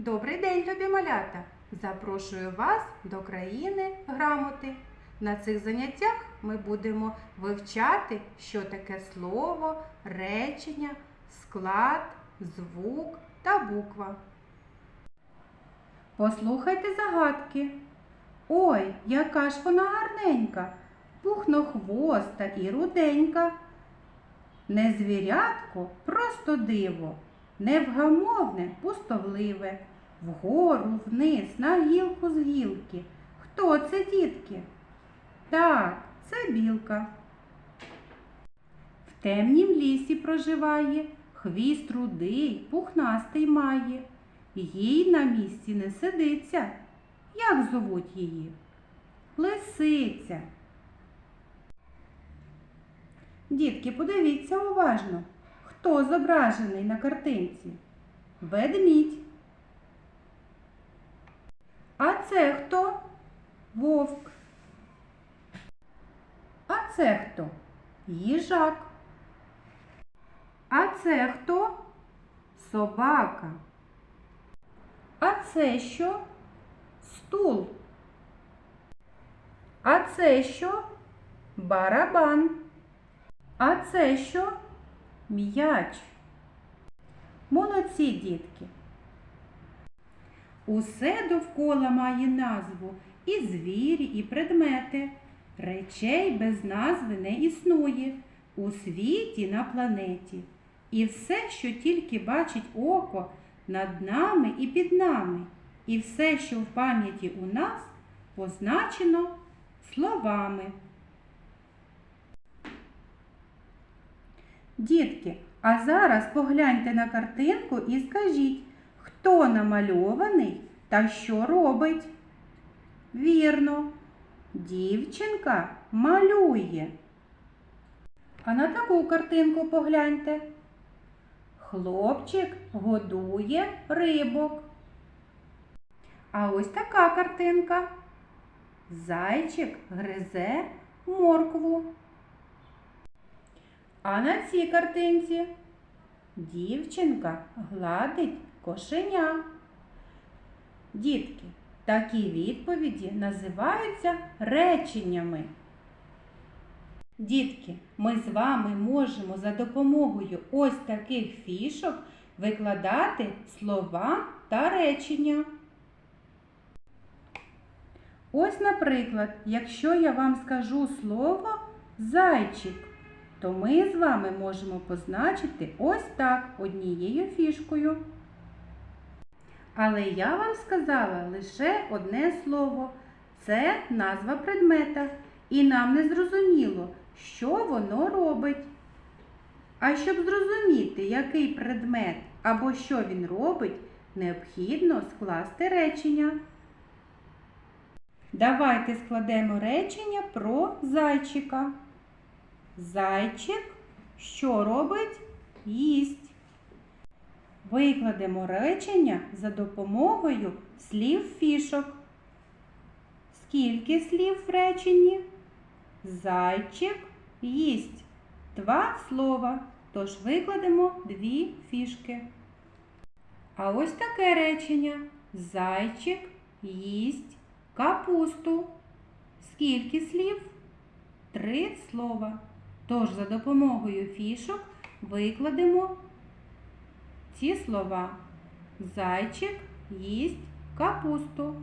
Добрий день, любі малята! Запрошую вас до країни грамоти. На цих заняттях ми будемо вивчати, що таке слово, речення, склад, звук та буква. Послухайте загадки. Ой, яка ж вона гарненька, пухнохвоста і руденька. Не звірятко, просто диво, невгамовне, пустовливе, вгору, вниз, на гілку з гілки. Хто це, дітки? Так, це білка. В темнім лісі проживає, хвіст рудий, пухнастий має. Їй на місці не сидиться. Як зовуть її? Лисиця. Дітки, подивіться уважно, хто зображений на картинці? Ведмідь. А це хто? Вовк. А це хто? Їжак. А це хто? Собака. А це що? Стул. А це що? Барабан. А це що? М'яч. Молодці, дітки. Усе довкола має назву і звірі, і предмети. Речей без назви не існує у світі на планеті. І все, що тільки бачить око над нами і під нами, і все, що в пам'яті у нас, позначено словами. Дітки, а зараз погляньте на картинку і скажіть, хто намальований та що робить? Вірно, дівчинка малює. А на таку картинку погляньте. Хлопчик годує рибок. А ось така картинка. Зайчик гризе моркву. А на цій картинці дівчинка гладить кошеня. Дітки, такі відповіді називаються реченнями. Дітки, ми з вами можемо за допомогою ось таких фішок викладати слова та речення. Ось, наприклад, якщо я вам скажу слово зайчик, то ми з вами можемо позначити ось так однією фішкою. Але я вам сказала лише одне слово це назва предмета, і нам не зрозуміло, що воно робить. А щоб зрозуміти, який предмет або що він робить, необхідно скласти речення. Давайте складемо речення про зайчика. Зайчик що робить? Їсть. Викладемо речення за допомогою слів фішок. Скільки слів в реченні? Зайчик їсть. Два слова. Тож викладемо дві фішки. А ось таке речення. Зайчик їсть капусту. Скільки слів? Три слова. Тож за допомогою фішок викладемо ці слова. Зайчик їсть капусту.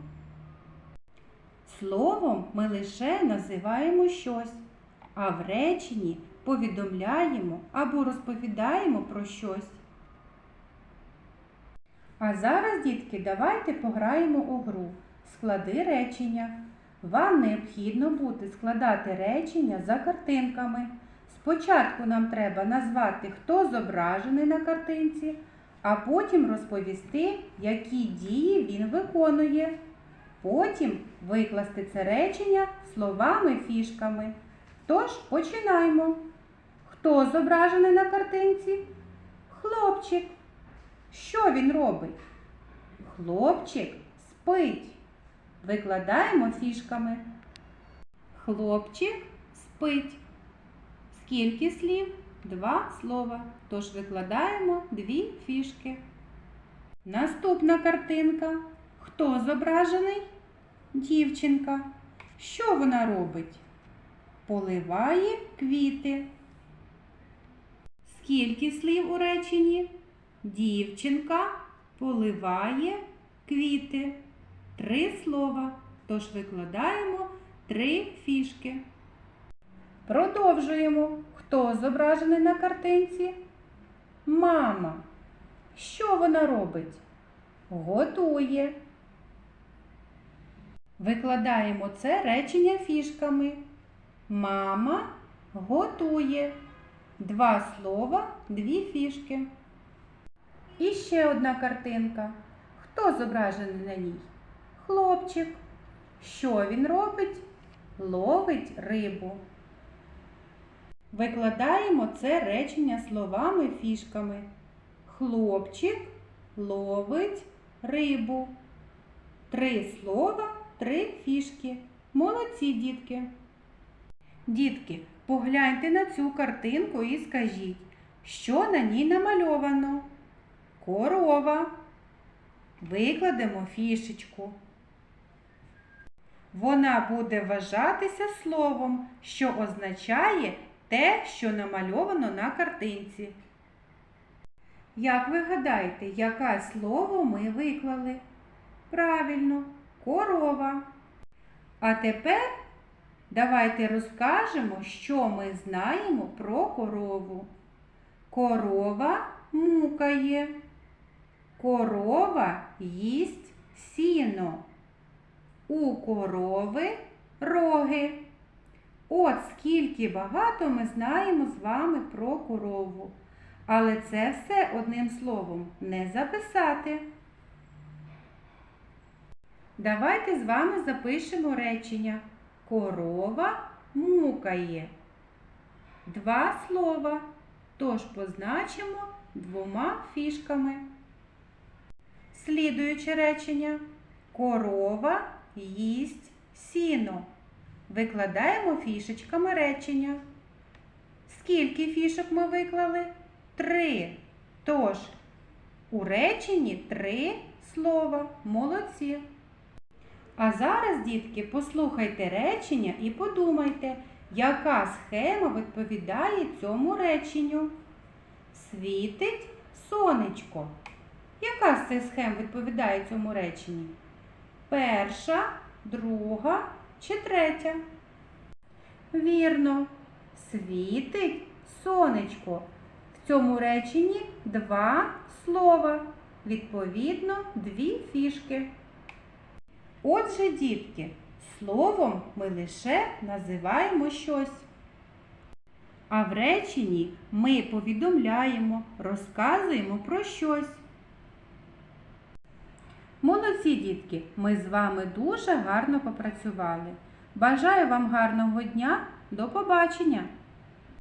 Словом ми лише називаємо щось, а в реченні повідомляємо або розповідаємо про щось. А зараз, дітки, давайте пограємо у гру. Склади речення. Вам необхідно буде складати речення за картинками. Спочатку нам треба назвати, хто зображений на картинці, а потім розповісти, які дії він виконує. Потім викласти це речення словами-фішками. Тож починаємо. Хто зображений на картинці? Хлопчик. Що він робить? Хлопчик спить. Викладаємо фішками. Хлопчик спить. Скільки слів? Два слова. Тож викладаємо дві фішки. Наступна картинка. Хто зображений? Дівчинка. Що вона робить? Поливає квіти. Скільки слів у реченні? Дівчинка поливає квіти. Три слова. Тож викладаємо три фішки. Продовжуємо. Хто зображений на картинці? Мама. Що вона робить? Готує. Викладаємо це речення фішками. Мама готує. Два слова, дві фішки. І ще одна картинка. Хто зображений на ній? Хлопчик. Що він робить? Ловить рибу. Викладаємо це речення словами фішками. Хлопчик ловить рибу. Три слова, три фішки. Молодці, дітки. Дітки, погляньте на цю картинку і скажіть, що на ній намальовано? Корова. Викладемо фішечку. Вона буде вважатися словом, що означає те, що намальовано на картинці. Як ви гадаєте, яке слово ми виклали? Правильно, корова. А тепер давайте розкажемо, що ми знаємо про корову. Корова мукає. Корова їсть сіно. У корови скільки багато ми знаємо з вами про корову. Але це все одним словом не записати. Давайте з вами запишемо речення. Корова мукає. Два слова. Тож позначимо двома фішками. Слідуюче речення. Корова їсть сіно. Викладаємо фішечками речення. Скільки фішок ми виклали? Три. Тож, у реченні три слова. Молодці. А зараз, дітки, послухайте речення і подумайте, яка схема відповідає цьому реченню. Світить сонечко. Яка з цих схем відповідає цьому реченні? Перша, друга чи третя? Вірно, світить сонечко. В цьому реченні два слова. Відповідно, дві фішки. Отже, дітки, словом ми лише називаємо щось. А в реченні ми повідомляємо, розказуємо про щось. Молодці, дітки, ми з вами дуже гарно попрацювали. Бажаю вам гарного дня. До побачення!